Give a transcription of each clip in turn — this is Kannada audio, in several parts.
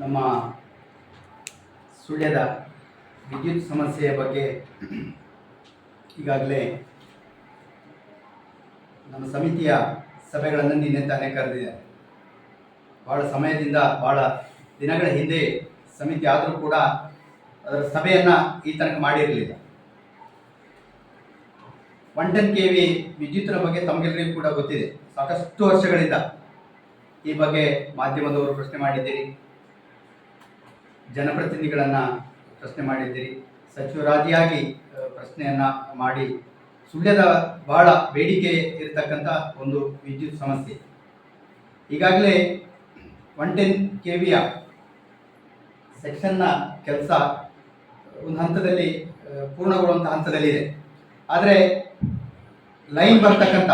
ನಮ್ಮ ಸುಳ್ಯದ ವಿದ್ಯುತ್ ಸಮಸ್ಯೆಯ ಬಗ್ಗೆ ಈಗಾಗಲೇ ನಮ್ಮ ಸಮಿತಿಯ ಸಭೆಗಳನ್ನು ನಿನ್ನೆ ತಾನೇ ಕರೆದಿದೆ. ಭಾಳ ಸಮಯದಿಂದ ಭಾಳ ದಿನಗಳ ಹಿಂದೆ ಸಮಿತಿ ಆದರೂ ಕೂಡ ಅದರ ಸಭೆಯನ್ನು ಈ ತನಕ ಮಾಡಿರಲಿಲ್ಲ. ಒನ್ ಟೆನ್ ಕೆ ವಿ ವಿದ್ಯುತ್ನ ಬಗ್ಗೆ ತಮಗೆಲ್ಲರಿಗೂ ಕೂಡ ಗೊತ್ತಿದೆ. ಸಾಕಷ್ಟು ವರ್ಷಗಳಿಂದ ಈ ಬಗ್ಗೆ ಮಾಧ್ಯಮದವರು ಪ್ರಶ್ನೆ ಮಾಡಿದ್ದೀರಿ. ಜನಪ್ರತಿನಿಧಿಗಳನ್ನು ಪ್ರಶ್ನೆ ಮಾಡಿದ್ದೀರಿ. ಸಚಿವರಾದಿಯಾಗಿ ಪ್ರಶ್ನೆಯನ್ನು ಮಾಡಿ ಸುಳ್ಯದ ಬಹಳ ಬೇಡಿಕೆ ಇರತಕ್ಕಂಥ ಒಂದು ವಿದ್ಯುತ್ ಸಮಸ್ಯೆ. ಈಗಾಗಲೇ ಒನ್ ಟೆನ್ ಕೆ ವಿಯ ಸೆಕ್ಷನ್ನ ಕೆಲಸ ಒಂದು ಹಂತದಲ್ಲಿ ಪೂರ್ಣಗೊಳ್ಳುವಂಥ ಹಂತದಲ್ಲಿದೆ. ಆದರೆ ಲೈನ್ ಬರ್ತಕ್ಕಂಥ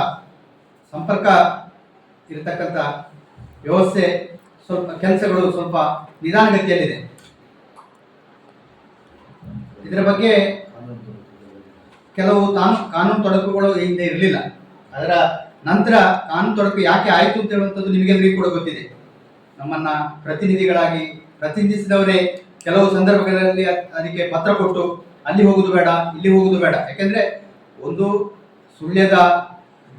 ಸಂಪರ್ಕ ಇರತಕ್ಕಂಥ ವ್ಯವಸ್ಥೆ ಸ್ವಲ್ಪ, ಕೆಲಸಗಳು ಸ್ವಲ್ಪ ನಿಧಾನಗತಿಯಲ್ಲಿದೆ. ಇದರ ಬಗ್ಗೆ ಕೆಲವು ತಾನು ಕಾನೂನು ತೊಡಕುಗಳು ಹಿಂದೆ ಇರಲಿಲ್ಲ. ಅದರ ನಂತರ ಕಾನೂನು ತೊಡಕು ಯಾಕೆ ಆಯಿತು ಅಂತ ಹೇಳುವಂಥದ್ದು ನಿಮಗೆಲ್ಲರಿಗೂ ಕೂಡ ಗೊತ್ತಿದೆ. ನಮ್ಮನ್ನ ಪ್ರತಿನಿಧಿಗಳಾಗಿ ಪ್ರತಿನಿಧಿಸಿದವರೇ ಕೆಲವು ಸಂದರ್ಭಗಳಲ್ಲಿ ಅದಕ್ಕೆ ಪತ್ರ ಕೊಟ್ಟು ಅಲ್ಲಿ ಹೋಗುದು ಬೇಡ, ಇಲ್ಲಿ ಹೋಗುದು ಬೇಡ. ಯಾಕೆಂದ್ರೆ ಒಂದು ಸುಳ್ಯದ,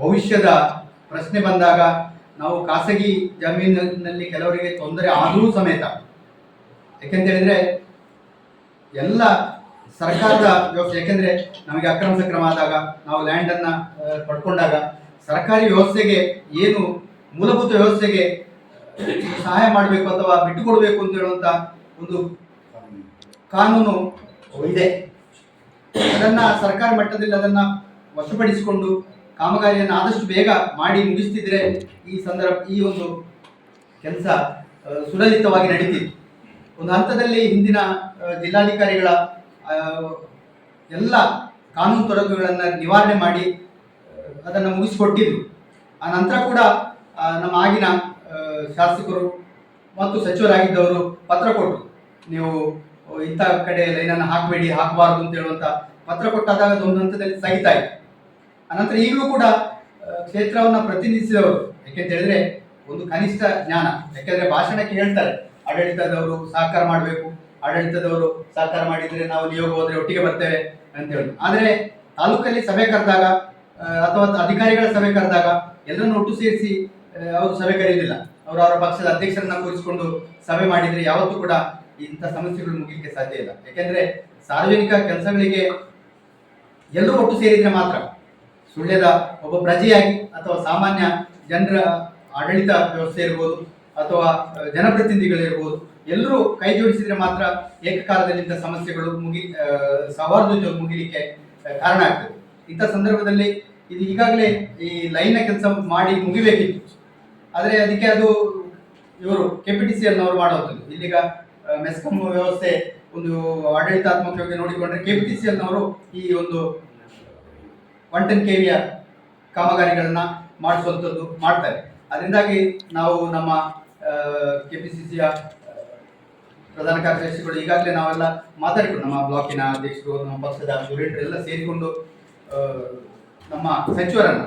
ಭವಿಷ್ಯದ ಪ್ರಶ್ನೆ ಬಂದಾಗ ನಾವು ಖಾಸಗಿ ಜಮೀನಿನಲ್ಲಿ ಕೆಲವರಿಗೆ ತೊಂದರೆ ಆದರೂ ಸಮೇತ, ಯಾಕೆಂತ ಹೇಳಿದ್ರೆ ಎಲ್ಲ ಸರ್ಕಾರದ ವ್ಯವಸ್ಥೆ, ಯಾಕೆಂದ್ರೆ ನಮಗೆ ಅಕ್ರಮ ಸಕ್ರಮ ಆದಾಗ, ನಾವು ಲ್ಯಾಂಡ್ ಅನ್ನ ಪಡ್ಕೊಂಡಾಗ ಸರ್ಕಾರಿ ವ್ಯವಸ್ಥೆಗೆ ಏನು ಮೂಲಭೂತ ವ್ಯವಸ್ಥೆಗೆ ಸಹಾಯ ಮಾಡಬೇಕು ಅಥವಾ ಬಿಟ್ಟುಕೊಡ್ಬೇಕು ಅಂತ ಹೇಳುವಂತ ಒಂದು ಕಾನೂನು ಇದೆ. ಅದನ್ನ ಸರ್ಕಾರ ಮಟ್ಟದಲ್ಲಿ ಅದನ್ನ ವಶಪಡಿಸಿಕೊಂಡು ಕಾಮಗಾರಿಯನ್ನು ಆದಷ್ಟು ಬೇಗ ಮಾಡಿ ಮುಗಿಸ್ತಿದ್ರೆ ಈ ಸಂದರ್ಭ, ಈ ಒಂದು ಕೆಲಸ ಸುಲಲಿತವಾಗಿ ನಡೀತಿತ್ತು. ಒಂದು ಹಂತದಲ್ಲಿ ಹಿಂದಿನ ಜಿಲ್ಲಾಧಿಕಾರಿಗಳ ಎಲ್ಲ ಕಾನೂನು ತೊಡಕುಗಳನ್ನು ನಿವಾರಣೆ ಮಾಡಿ ಅದನ್ನು ಮುಗಿಸಿಕೊಟ್ಟಿದ್ರು. ಆ ನಂತರ ಕೂಡ ನಮ್ಮ ಆಗಿನ ಶಾಸಕರು ಮತ್ತು ಸಚಿವರಾಗಿದ್ದವರು ಪತ್ರ ಕೊಟ್ಟರು ನೀವು ಇಂಥ ಕಡೆ ಲೈನನ್ನು ಹಾಕಬೇಡಿ, ಹಾಕಬಾರ್ದು ಅಂತ ಹೇಳುವಂಥ ಪತ್ರ ಕೊಟ್ಟಾದಾಗ ಒಂದು ಹಂತದಲ್ಲಿ ಸ್ಥಗಿತ ಆಯಿತು. ಅನಂತರ ಈಗಲೂ ಕೂಡ ಕ್ಷೇತ್ರವನ್ನ ಪ್ರತಿನಿಧಿಸಿದವರು ಯಾಕೆಂತ ಹೇಳಿದ್ರೆ ಒಂದು ಕನಿಷ್ಠ ಜ್ಞಾನ, ಯಾಕೆಂದ್ರೆ ಭಾಷಣಕ್ಕೆ ಹೇಳ್ತಾರೆ, ಆಡಳಿತದವರು ಸಹಕಾರ ಮಾಡಬೇಕು ಆಡಳಿತದವರು ಸಹಕಾರ ಮಾಡಿದ್ರೆ ನಾವು ನಿಯೋಗ ಹೋದ್ರೆ ಒಟ್ಟಿಗೆ ಬರ್ತೇವೆ ಅಂತ ಹೇಳಿ. ಆದ್ರೆ ತಾಲೂಕಲ್ಲಿ ಸಭೆ ಕರೆದಾಗ ಅಥವಾ ಅಧಿಕಾರಿಗಳ ಸಭೆ ಕರೆದಾಗ ಎಲ್ಲರನ್ನು ಒಟ್ಟು ಸೇರಿಸಿ ಅವರು ಸಭೆ ಕರೆಯುವುದಿಲ್ಲ ಅವರು ಅವರ ಪಕ್ಷದ ಅಧ್ಯಕ್ಷರನ್ನ ಕೂರಿಸಿಕೊಂಡು ಸಭೆ ಮಾಡಿದ್ರೆ ಯಾವತ್ತೂ ಕೂಡ ಇಂಥ ಸಮಸ್ಯೆಗಳು ಮುಗಿಲಿಕ್ಕೆ ಸಾಧ್ಯ ಇಲ್ಲ. ಯಾಕೆಂದ್ರೆ ಸಾರ್ವಜನಿಕ ಕೆಲಸಗಳಿಗೆ ಎಲ್ಲರೂ ಒಟ್ಟು ಸೇರಿದ್ರೆ ಮಾತ್ರ ಸುಳ್ಯದ ಒಬ್ಬ ಪ್ರಜೆಯಾಗಿ ಅಥವಾ ಸಾಮಾನ್ಯ ಜನರ ಆಡಳಿತ ವ್ಯವಸ್ಥೆ ಇರ್ಬೋದು, ಅಥವಾ ಜನಪ್ರತಿನಿಧಿಗಳಿರ್ಬೋದು ಎಲ್ಲರೂ ಕೈ ಜೋಡಿಸಿದ್ರೆ ಮಾತ್ರ ಏಕಕಾಲದಲ್ಲಿ ಇಂಥ ಸಮಸ್ಯೆಗಳು ಮುಗಿ ಆ, ಸೌಹಾರ್ದತೆ ಮುಗಿಲಿಕ್ಕೆ ಕಾರಣ ಆಗ್ತದೆ. ಇಂಥ ಸಂದರ್ಭದಲ್ಲಿ ಇದು ಈಗಾಗಲೇ ಈ ಲೈನ್ನ ಕೆಲಸ ಮಾಡಿ ಮುಗಿಬೇಕಿತ್ತು. ಆದರೆ ಅದಕ್ಕೆ ಅದು ಇವರು ಕೆ ಪಿ ಟಿ ಸಿ ಅವರು ಮಾಡುವಂಥದ್ದು ಇಲ್ಲಿಗ ಮೆಸ್ಕಮ್ ಮೆಸ್ಕಾಂ ವ್ಯವಸ್ಥೆ ಒಂದು ಆಡಳಿತಾತ್ಮಕವಾಗಿ ನೋಡಿಕೊಂಡ್ರೆ ಕೆ ಪಿ ಟಿ ಸಿ ಈ ಒಂದು ಒನ್ ಟೆನ್ ಕೆ ವಿಯ ಕಾಮಗಾರಿಗಳನ್ನ ಮಾಡಿಸುವಂಥದ್ದು ಮಾಡ್ತಾರೆ. ಅದರಿಂದಾಗಿ ನಾವು ನಮ್ಮ ಕೆ ಪಿ ಸಿ ಸಿಯ ಪ್ರಧಾನ ಕಾರ್ಯದರ್ಶಿಗಳು ಈಗಾಗಲೇ ನಾವೆಲ್ಲ ಮಾತಾಡಿಕೊಂಡು ನಮ್ಮ ಬ್ಲಾಕಿನ ಅಧ್ಯಕ್ಷರು ನಮ್ಮ ಪಕ್ಷದ ಎಲ್ಲ ಸೇರಿಕೊಂಡು ನಮ್ಮ ಸಚಿವರನ್ನ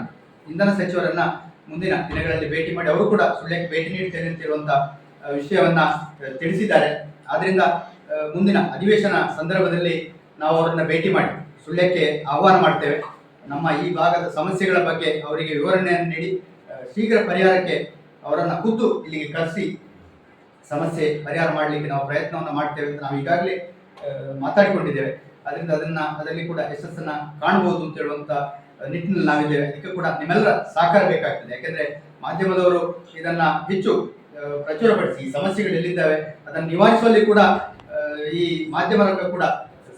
ಇಂಧನ ಸಚಿವರನ್ನ ಮುಂದಿನ ದಿನಗಳಲ್ಲಿ ಭೇಟಿ ಮಾಡಿ ಅವರು ಕೂಡ ಸುಳ್ಯಕ್ಕೆ ಭೇಟಿ ನೀಡ್ತೇನೆ ಅಂತ ಹೇಳುವಂತ ಆ, ವಿಷಯವನ್ನ ತಿಳಿಸಿದ್ದಾರೆ. ಆದ್ರಿಂದ ಮುಂದಿನ ಅಧಿವೇಶನ ಸಂದರ್ಭದಲ್ಲಿ ನಾವು ಅವರನ್ನ ಭೇಟಿ ಮಾಡಿ ಸುಳ್ಯಕ್ಕೆ ಆಹ್ವಾನ ಮಾಡ್ತೇವೆ. ನಮ್ಮ ಈ ಭಾಗದ ಸಮಸ್ಯೆಗಳ ಬಗ್ಗೆ ಅವರಿಗೆ ವಿವರಣೆಯನ್ನು ನೀಡಿ ಶೀಘ್ರ ಪರಿಹಾರಕ್ಕೆ ಅವರನ್ನ ಖುದ್ದು ಇಲ್ಲಿಗೆ ಕರೆಸಿ ಸಮಸ್ಯೆ ಪರಿಹಾರ ಮಾಡಲಿಕ್ಕೆ ನಾವು ಪ್ರಯತ್ನವನ್ನು ಮಾಡ್ತೇವೆ ಅಂತ ನಾವು ಈಗಾಗಲೇ ಮಾತಾಡಿಕೊಂಡಿದ್ದೇವೆ. ಅದರಿಂದ ಅದನ್ನ, ಅದರಲ್ಲಿ ಕೂಡ ಯಶಸ್ಸನ್ನ ಕಾಣಬಹುದು ಅಂತ ಹೇಳುವಂತ ನಿಟ್ಟಿನಲ್ಲಿ ನಾವಿದ್ದೇವೆ. ಅದಕ್ಕೆ ಕೂಡ ನಿಮ್ಮೆಲ್ಲರ ಸಹಕಾರ ಬೇಕಾಗ್ತದೆ. ಯಾಕೆಂದ್ರೆ ಮಾಧ್ಯಮದವರು ಇದನ್ನ ಹೆಚ್ಚು ಪ್ರಚುರಪಡಿಸಿ, ಈ ಸಮಸ್ಯೆಗಳು ಎಲ್ಲಿದ್ದಾವೆ ಅದನ್ನು ನಿವಾರಿಸುವಲ್ಲಿ ಕೂಡ ಈ ಮಾಧ್ಯಮ ರಂಗ ಕೂಡ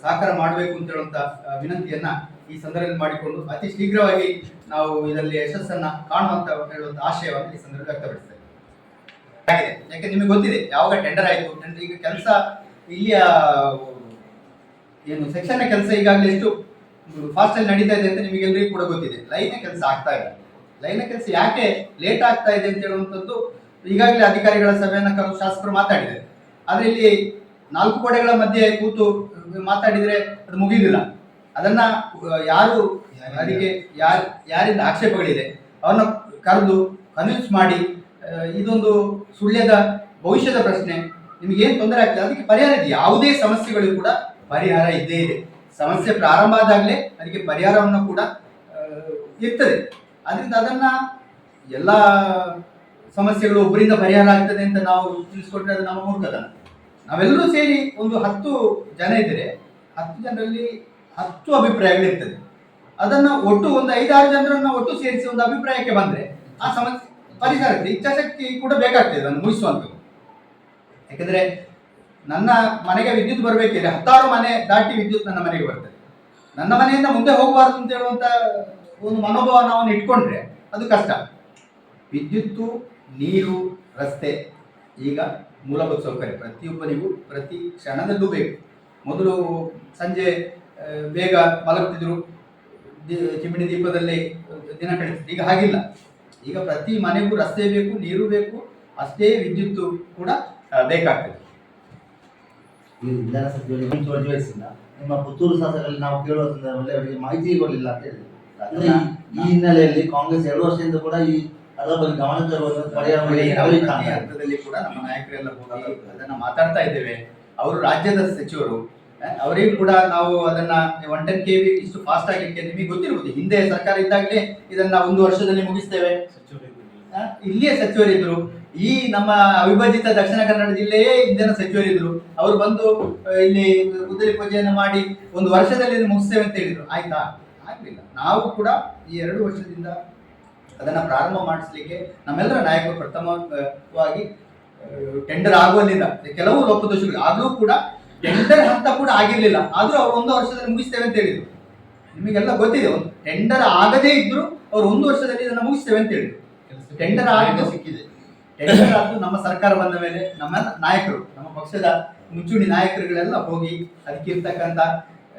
ಸಹಕಾರ ಮಾಡಬೇಕು ಅಂತ ಹೇಳುವಂತ ವಿನಂತಿಯನ್ನ ಈ ಸಂದರ್ಭದಲ್ಲಿ ಮಾಡಿಕೊಂಡು ಅತಿ ಶೀಘ್ರವಾಗಿ ನಾವು ಇದರಲ್ಲಿ ಯಶಸ್ಸನ್ನ ಕಾಣುವಂತ ಹೇಳುವಂತ ಆಶಯವನ್ನು ಈ ಸಂದರ್ಭದಲ್ಲಿ ವ್ಯಕ್ತಪಡಿಸ್ತೇವೆ. ಆಗಿದೆ. ಯಾಕೆ ನಿಮಗೆ ಗೊತ್ತಿದೆ? ಯಾವಾಗ ಟೆಂಡರ್ ಆಯಿತು? ಟೆಂಡರ್ ಈಗ ಕೆಲಸ ಇಲ್ಲಿಯ, ಏನು ಸೆಕ್ಷನ್ ಕೆಲಸ ಈಗಾಗಲೇ ಎಷ್ಟು ಫಾಸ್ಟ್ ಅಲ್ಲಿ ನಡೀತಾ ಇದೆ ಅಂತ ನಿಮಗೆಲ್ಲರಿಗೂ ಕೂಡ ಗೊತ್ತಿದೆ. ಲೈನ್ ಕೆಲಸ ಆಗ್ತಾ ಇಲ್ಲ ಲೈನ್ ಕೆಲಸ ಯಾಕೆ ಲೇಟ್ ಆಗ್ತಾ ಇದೆ ಅಂತ ಹೇಳುವಂಥದ್ದು ಈಗಾಗಲೇ ಅಧಿಕಾರಿಗಳ ಸಭೆಯನ್ನು ಕರೆದು ಶಾಸಕರು ಮಾತಾಡಿದ್ದಾರೆ. ಆದರೆ ಇಲ್ಲಿ ನಾಲ್ಕು ಕೋಡೆಗಳ ಮಧ್ಯೆ ಕೂತು ಮಾತಾಡಿದ್ರೆ ಅದು ಮುಗಿದಿಲ್ಲ ಅದನ್ನ, ಯಾರು, ಯಾರಿಗೆ, ಯಾರು, ಯಾರಿಂದ ಆಕ್ಷೇಪಗಳಿದೆ ಅವನ್ನ ಕರೆದು ಕನ್ವಿನ್ಸ್ ಮಾಡಿ ಇದೊಂದು ಸುಳ್ಯದ ಭವಿಷ್ಯದ ಪ್ರಶ್ನೆ. ನಿಮ್ಗೆ ಏನು ತೊಂದರೆ ಆಗ್ತದೆ ಅದಕ್ಕೆ ಪರಿಹಾರ ಇದೆ. ಯಾವುದೇ ಸಮಸ್ಯೆಗಳಿಗೂ ಕೂಡ ಪರಿಹಾರ ಇದ್ದೇ ಇದೆ. ಸಮಸ್ಯೆ ಪ್ರಾರಂಭ ಆದಾಗಲೇ ಅದಕ್ಕೆ ಪರಿಹಾರವನ್ನು ಕೂಡ ಇರ್ತದೆ. ಅದರಿಂದ ಅದನ್ನ ಎಲ್ಲ ಸಮಸ್ಯೆಗಳು ಒಬ್ಬರಿಂದ ಪರಿಹಾರ ಆಗ್ತದೆ ಅಂತ ನಾವು ತಿಳಿಸ್ಕೊಟ್ರೆ ಅದು ನಮ್ಮ ಮೂರ್ಖತನ. ನಾವೆಲ್ಲರೂ ಸೇರಿ ಒಂದು ಹತ್ತು ಜನ ಇದ್ದರೆ, ಹತ್ತು ಜನರಲ್ಲಿ ಹತ್ತು ಅಭಿಪ್ರಾಯಗಳಿರ್ತದೆ. ಅದನ್ನ ಒಟ್ಟು ಒಂದು ಐದಾರು ಜನರನ್ನ ಒಟ್ಟು ಸೇರಿಸಿ ಒಂದು ಅಭಿಪ್ರಾಯಕ್ಕೆ ಬಂದ್ರೆ, ಆ ಸಮಸ್ಯೆ ಆಗ್ತದೆ ಇಚ್ಛಾಶಕ್ತಿ ಕೂಡ ಬೇಕಾಗ್ತದೆ ಅದನ್ನು ಮುಗಿಸುವಂಥದ್ದು ಯಾಕಂದ್ರೆ ನನ್ನ ಮನೆಗೆ ವಿದ್ಯುತ್ ಬರಬೇಕಿದ್ರೆ ಹತ್ತಾರು ಮನೆ ದಾಟಿ ವಿದ್ಯುತ್ ನನ್ನ ಮನೆಗೆ ಬರ್ತದೆ. ನನ್ನ ಮನೆಯಿಂದ ಮುಂದೆ ಹೋಗಬಾರ್ದು ಅಂತ ಹೇಳುವಂತ ಒಂದು ಮನೋಭಾವ ನಾವು ಇಟ್ಕೊಂಡ್ರೆ ಅದು ಕಷ್ಟ. ವಿದ್ಯುತ್ತು, ನೀರು, ರಸ್ತೆ ಈಗ ಮೂಲಭೂತ ಸೌಕರ್ಯ. ಪ್ರತಿಯೊಬ್ಬನಿಗೂ ಪ್ರತಿ ಕ್ಷಣದಲ್ಲೂ ಬೇಕು. ಮೊದಲು ಸಂಜೆ ಬೇಗ ಮಲಗುತ್ತಿದ್ರು ಚಿಮಣಿ ದೀಪದಲ್ಲಿ ದಿನ ಕಳಿಸ್ತಿದ್ರು. ಈಗ ಹಾಗಿಲ್ಲ. ಈಗ ಪ್ರತಿ ಮನೆಗೂ ರಸ್ತೆ ಬೇಕು ನೀರು ಬೇಕು ಅಷ್ಟೇ ವಿದ್ಯುತ್ ಕೂಡ ಬೇಕಾಗ್ತದೆ. ಈ ನಿಮ್ಮ ಪುತ್ತೂರು ಶಾಸಕರಲ್ಲಿ ನಾವು ಕೇಳುವ ಸಂದರ್ಭದಲ್ಲಿ ಅವರಿಗೆ ಮಾಹಿತಿ ಕೊಡಲಿಲ್ಲ ಅಂತ ಹೇಳಿದ್ರು. ಅಂದ್ರೆ ಈ- ಹಿನ್ನೆಲೆಯಲ್ಲಿ ಕಾಂಗ್ರೆಸ್ ಎರಡು ವರ್ಷದಿಂದ ಕೂಡ ಈ ಅದರ ಬಗ್ಗೆ ಗಮನ ಕಾಣ್ತಾರೆ. ಹಂತದಲ್ಲಿ ಕೂಡ ನಮ್ಮ ನಾಯಕರೆಲ್ಲ ಹೋಗಿ ಅದನ್ನ ಮಾತಾಡ್ತಾ ಇದ್ದೇವೆ. ಅವರು ರಾಜ್ಯದ ಸಚಿವರು. ಅವರಿಗೂ ಕೂಡ ನಾವು ಅದನ್ನ ಒನ್ ಟೆನ್ ಕೆ ವಿ ಇಷ್ಟು ಫಾಸ್ಟ್ ಆಗಲಿಕ್ಕೆ ನಿಮಗೆ ಗೊತ್ತಿರಬಹುದು ಹಿಂದೆ ಸರ್ಕಾರ ಇದ್ದಾಗಲೇ ಇದನ್ನ ಒಂದು ವರ್ಷದಲ್ಲಿ ಮುಗಿಸ್ತೇವೆ. ಇಲ್ಲಿಯೇ ಸಚಿವರಿದ್ರು. ಈ ನಮ್ಮ ಅವಿಭಜಿತ ದಕ್ಷಿಣ ಕನ್ನಡ ಜಿಲ್ಲೆಯೇ ಇಂದಿನ ಸಚಿವರಿದ್ರು. ಅವರು ಬಂದು ಇಲ್ಲಿ ಕುದುರೆ ಪೂಜೆಯನ್ನು ಮಾಡಿ ಒಂದು ವರ್ಷದಲ್ಲಿ ಮುಗಿಸ್ತೇವೆ ಅಂತ ಹೇಳಿದ್ರು. ಆಯ್ತಾ? ಆಗ್ಲಿಲ್ಲ. ನಾವು ಕೂಡ ಈ ಎರಡು ವರ್ಷದಿಂದ ಅದನ್ನ ಪ್ರಾರಂಭ ಮಾಡಿಸ್ಲಿಕ್ಕೆ ನಮ್ಮೆಲ್ಲರ ನಾಯಕರು ಪ್ರಥಮವಾಗಿ ಟೆಂಡರ್ ಆಗುವಲ್ಲಿಲ್ಲ ಕೆಲವು ಲೋಪದೋಷಗಳು ಆದ್ರೂ ಕೂಡ ಟೆಂಡರ್ ಹಂತ ಕೂಡ ಆಗಿರಲಿಲ್ಲ. ಆದರೂ ಅವ್ರು ಒಂದು ವರ್ಷದಲ್ಲಿ ಮುಗಿಸ್ತೇವೆ ಅಂತ ಹೇಳಿದರು. ನಿಮಗೆಲ್ಲ ಗೊತ್ತಿದೆ ಒಂದು ಟೆಂಡರ್ ಆಗದೇ ಇದ್ರು ಅವ್ರು ಒಂದು ವರ್ಷದಲ್ಲಿ ಇದನ್ನ ಮುಗಿಸ್ತೇವೆ ಅಂತ ಹೇಳಿದ್ರು. ಟೆಂಡರ್ ಆಗಿ ಸಿಕ್ಕಿದೆ. ಟೆಂಡರ್ ಆದ್ದು ನಮ್ಮ ಸರ್ಕಾರ ಬಂದ ಮೇಲೆ ನಮ್ಮ ನಾಯಕರು ನಮ್ಮ ಪಕ್ಷದ ಮುಂಚೂಣಿ ನಾಯಕರುಗಳೆಲ್ಲ ಹೋಗಿ ಅದಕ್ಕಿರ್ತಕ್ಕಂಥ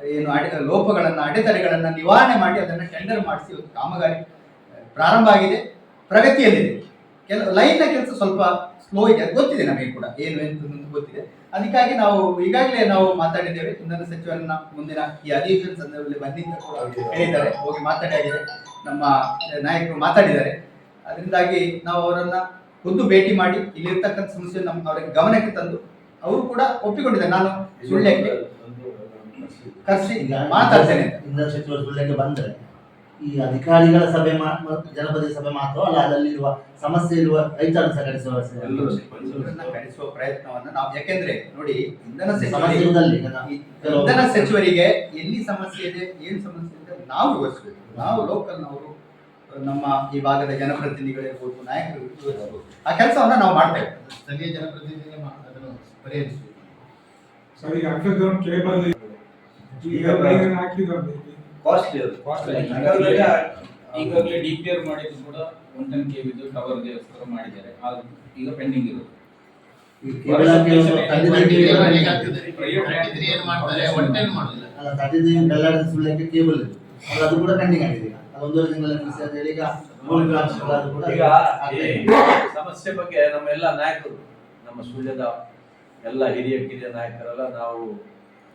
ಏನು ಅಡೆ ಲೋಪಗಳನ್ನ ಅಡೆತಡೆಗಳನ್ನ ನಿವಾರಣೆ ಮಾಡಿ ಅದನ್ನ ಟೆಂಡರ್ ಮಾಡಿಸಿ ಒಂದು ಕಾಮಗಾರಿ ಪ್ರಾರಂಭ ಆಗಿದೆ. ಪ್ರಗತಿಯಲ್ಲಿದೆ. ಕೆಲ ಲೈನ್ನ ಕೆಲಸ ಸ್ವಲ್ಪ ಸ್ಲೋ ಇದೆ. ಗೊತ್ತಿದೆ ನಮಗೆ ಕೂಡ. ಏನು ಎಂತ ಅಂತ ಗೊತ್ತಿದೆ. ಅದಕ್ಕಾಗಿ ನಾವು ಈಗಾಗಲೇ ನಾವು ಮಾತಾಡಿದ್ದೇವೆ ಇಂಧನ ಸಚಿವರನ್ನ ಮುಂದಿನ ಈ ಅಧಿವೇಶನ ಸಂದರ್ಭದಲ್ಲಿ ಬಂದಿದ್ದ ಕೂಡ ಹೇಳಿದ್ದಾರೆ ಹೋಗಿ ಮಾತಾಡಿ ಆಗಿದೆ ನಮ್ಮ ನಾಯಕರು ಮಾತಾಡಿದ್ದಾರೆ ಅದರಿಂದಾಗಿ ನಾವು ಅವರನ್ನ ಒಂದು ಭೇಟಿ ಮಾಡಿ ಇಲ್ಲಿರ್ತಕ್ಕಂಥ ಸಮಸ್ಯೆ ನಮ್ಮ ಅವರಿಗೆ ಗಮನಕ್ಕೆ ತಂದು ಅವರು ಕೂಡ ಒಪ್ಪಿಕೊಂಡಿದ್ದಾರೆ ನಾನು ಸುಳ್ಳಕ್ಕೆ ಕರ್ಸಿ ಮಾತಾಡ್ತೇನೆ ಸುಳ್ಳಕ್ಕೆ ಇಂಧನ ಸಚಿವರು ಸುಳ್ಯಕ್ಕೆ ಬಂದ್ರೆ ಈ ಅಧಿಕಾರಿಗಳ ಸಭೆ ಜನಪದ ಸಭೆ ಮಾತ್ರ ಅಲ್ಲ ಅಲ್ಲಿರುವ ಸಮಸ್ಯೆ ಇರುವ ರೈತರನ್ನು ಸಂಘಟಿಸುವ ಸಂಘಟಿಸುವ ಪ್ರಯತ್ನವನ್ನು ಕರೆಸುವ ಪ್ರಯತ್ನವನ್ನ ನಾವು ಯಾಕೆಂದ್ರೆ ನೋಡಿ ಇಂಧನ ಇಂಧನ ಸಚಿವರಿಗೆ ಎಲ್ಲಿ ಸಮಸ್ಯೆ ಇದೆ ಏನು ಸಮಸ್ಯೆ ಇದೆ ನಾವು ವಿವರಿಸಬೇಕು. ನಾವು ಲೋಕಲ್ ನವರು ನಮ್ಮ ಈ ಭಾಗದ ಜನಪ್ರತಿನಿಧಿಗಳಿರ್ಬೋದು ನಾಯಕರು. ಆ ಕೆಲಸವನ್ನ ನಾವು ಮಾಡ್ತೇವೆ. ಸ್ಥಳೀಯ ಜನಪ್ರತಿನಿಧಿಗಳೇ ಅದನ್ನು ಪರಿಹರಿಸಬೇಕು. ಸರ್ ಈಗ ಅಂಡರ್ಗ್ರೌಂಡ್ ಕೇಬಲ್ ಈಗ ಹಾಕಿದ್ರು ಕಾಸ್ಟ್ಲಿ ಅದು. ಈಗಾಗಲೇ ಈಗಾಗಲೇ ಡಿಪಿಆರ್ ಮಾಡಿದ್ದು ಕೂಡ ಒನ್ ಟೆನ್ ಕೆ ವಿದು ಟವರ್ ದೇವಸ್ಥಾನ ಮಾಡಿದ್ದಾರೆ. ಅದು ಈಗ ಪೆಂಡಿಂಗ್ ಇರೋದು ಅಲ್ಲ ಕೇಬಲ್ ಇದೆ. ಅದು ಕೂಡ ಪೆಂಡಿಂಗ್ ಆಗಿದೆ ಅದು ಒಂದೂವರೆ ತಿಂಗಳ ಮುಗಿಸಿ ಅಂತ ಹೇಳಿ ಈಗ ಮೌಲಿಕ ಅಂಶಗಳು ಅದು ಕೂಡ ಈಗ ಆಗ್ತಾ ಈ ಇದೆ. ಸಮಸ್ಯೆ ಬಗ್ಗೆ ನಮ್ಮ ಎಲ್ಲ ನಾಯಕರು ನಮ್ಮ ಸೂರ್ಯದ ಎಲ್ಲ ಹಿರಿಯ ಕಿರಿಯ ನಾಯಕರೆಲ್ಲ ನಾವು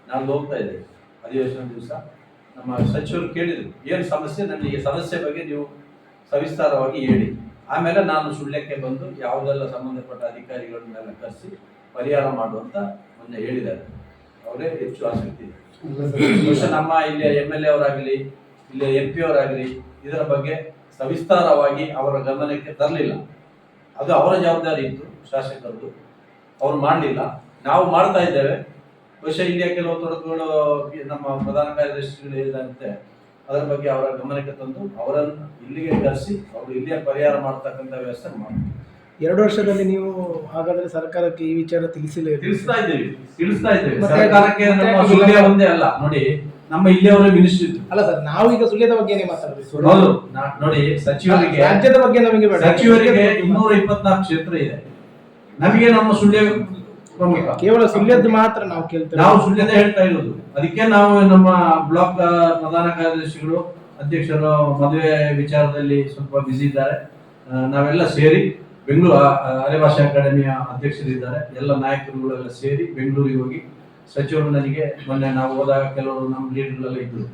ನಾನು ಹೋಗ್ತಾ ಇದ್ದೇವೆ. ಅಧಿವೇಶನ ದಿವಸ. ನಮ್ಮ ಸಚಿವರು ಕೇಳಿದ್ರು ಏನು ಸಮಸ್ಯೆ? ನನಗೆ ಈ ಸಮಸ್ಯೆ ಬಗ್ಗೆ ನೀವು ಸವಿಸ್ತಾರವಾಗಿ ಹೇಳಿ. ಆಮೇಲೆ ನಾನು ಸುಳ್ಯಕ್ಕೆ ಬಂದು ಯಾವುದೆಲ್ಲ ಸಂಬಂಧಪಟ್ಟ ಅಧಿಕಾರಿಗಳನ್ನೆಲ್ಲ ಕರೆಸಿ ಪರಿಹಾರ ಮಾಡುವಂತ ಮೊನ್ನೆ ಹೇಳಿದ್ದಾರೆ. ಅವರೇ ಹೆಚ್ಚು ಆಸಕ್ತಿ. ಇದೆ ನಮ್ಮ ಇಲ್ಲಿ ಎಂ ಎಲ್ ಎ ಅವರಾಗಲಿ ಇಲ್ಲಿ ಎಂ ಪಿ ಅವರಾಗಲಿ ಇದರ ಬಗ್ಗೆ ಸವಿಸ್ತಾರವಾಗಿ ಅವರ ಗಮನಕ್ಕೆ ತರಲಿಲ್ಲ. ಅದು ಅವರ ಜವಾಬ್ದಾರಿ ಇತ್ತು ಶಾಸಕರದ್ದು. ಅವ್ರು ಮಾಡಲಿಲ್ಲ. ನಾವು ಮಾಡ್ತಾ ಇದ್ದೇವೆ. ಬಹುಶಃ ಇಲ್ಲಿಯ ಕೆಲವು ತೊಡಕುಗಳು ನಮ್ಮ ಪ್ರಧಾನ ಕಾರ್ಯದರ್ಶಿಗಳು ಹೇಳಿದಂತೆ ಅದರ ಬಗ್ಗೆ ಅವರ ಗಮನಕ್ಕೆ ತಂದು ಅವರನ್ನು ಇಲ್ಲಿಗೆ ಕರೆಸಿ ಅವರು ಇಲ್ಲಿಯ ಪರಿಹಾರ ಮಾಡ್ತಕ್ಕಂಥ ವ್ಯವಸ್ಥೆ ಮಾಡ್ತಾರೆ. ಎರಡು ವರ್ಷದಲ್ಲಿ ನೀವು ಹಾಗಾದ್ರೆ ಸರ್ಕಾರಕ್ಕೆ ಈ ವಿಚಾರ ತಿಳಿಸಿಲ್ಲ ತಿಳಿಸ್ತಾ ಇದ್ದೀವಿ ತಿಳಿಸ್ತಾ ಇದ್ದೀವಿ. ಸರ್ಕಾರಕ್ಕೆ ನಮ್ಮ ಸುಳ್ಯ ಒಂದೇ ಅಲ್ಲ. ನೋಡಿ ನಮ್ಮ ಇಲ್ಲಿಯವರ ಮಿನಿಸ್ಟ್ರಿ ಅಲ್ಲ ಸರ್ ನಾವು ಈಗ ಸುಳ್ಯದ ಬಗ್ಗೆ ಮಾತಾಡಬೇಕು. ಹೌದು ನೋಡಿ ಸಚಿವರಿಗೆ ರಾಜ್ಯದ ಬಗ್ಗೆ ನಮಗೆ ಸಚಿವರಿಗೆ ಇನ್ನೂರ ಇಪ್ಪತ್ನಾಲ್ಕು ಕ್ಷೇತ್ರ ಇದೆ. ನಮಗೆ ನಮ್ಮ ಸುಳ್ಯ ಪ್ರಮುಖ ಕೇವಲ ಸುಳ್ಯದ್ದು ಮಾತ್ರ ನಾವು ಕೇಳ್ತೇವೆ. ನಾವು ಸುಳ್ಯದ ಹೇಳ್ತಾ ಇರೋದು. ಅದಕ್ಕೆ ನಾವು ನಮ್ಮ ಬ್ಲಾಕ್ ಪ್ರಧಾನ ಕಾರ್ಯದರ್ಶಿಗಳು ಅಧ್ಯಕ್ಷರು ಮದುವೆ ವಿಚಾರದಲ್ಲಿ ಸ್ವಲ್ಪ ಬ್ಯುಸಿ ಇದ್ದಾರೆ. ನಾವೆಲ್ಲ ಸೇರಿ ಬೆಂಗಳೂರು ಅರೆ ಅಕಾಡೆಮಿಯ ಅಧ್ಯಕ್ಷರಿದ್ದಾರೆ. ಎಲ್ಲ ನಾಯಕರುಗಳೆಲ್ಲ ಸೇರಿ ಬೆಂಗಳೂರಿಗೆ ಹೋಗಿ ಸಚಿವರು ನನಗೆ ಮೊನ್ನೆ ನಾವು ಹೋದಾಗ ಕೆಲವರು ನಮ್ಮ ಲೀಡರ್ಗಳೆಲ್ಲ ಇದ್ದರು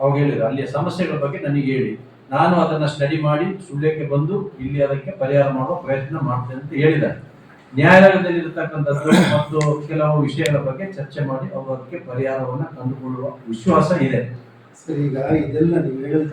ಅವಾಗ ಹೇಳಿದರು ಅಲ್ಲಿಯ ಸಮಸ್ಯೆಗಳ ಬಗ್ಗೆ ನನಗೆ ಹೇಳಿ. ನಾನು ಅದನ್ನು ಸ್ಟಡಿ ಮಾಡಿ ಸುಳ್ಯಕ್ಕೆ ಬಂದು ಇಲ್ಲಿ ಅದಕ್ಕೆ ಪರಿಹಾರ ಮಾಡುವ ಪ್ರಯತ್ನ ಮಾಡ್ತೇನೆ ಅಂತ ಹೇಳಿದ್ದಾರೆ. ನ್ಯಾಯಾಲಯದಲ್ಲಿ ಇರತಕ್ಕಂಥದ್ದು ಮತ್ತು ಕೆಲವು ವಿಷಯಗಳ ಬಗ್ಗೆ ಚರ್ಚೆ ಮಾಡಿ ಅವರು ಅದಕ್ಕೆ ಪರಿಹಾರವನ್ನ ಕಂಡುಕೊಳ್ಳುವ ವಿಶ್ವಾಸ ಇದೆ. ಸರ್, ಈಗ ಇದೆಲ್ಲ ನೀವು ಹೇಳಿದ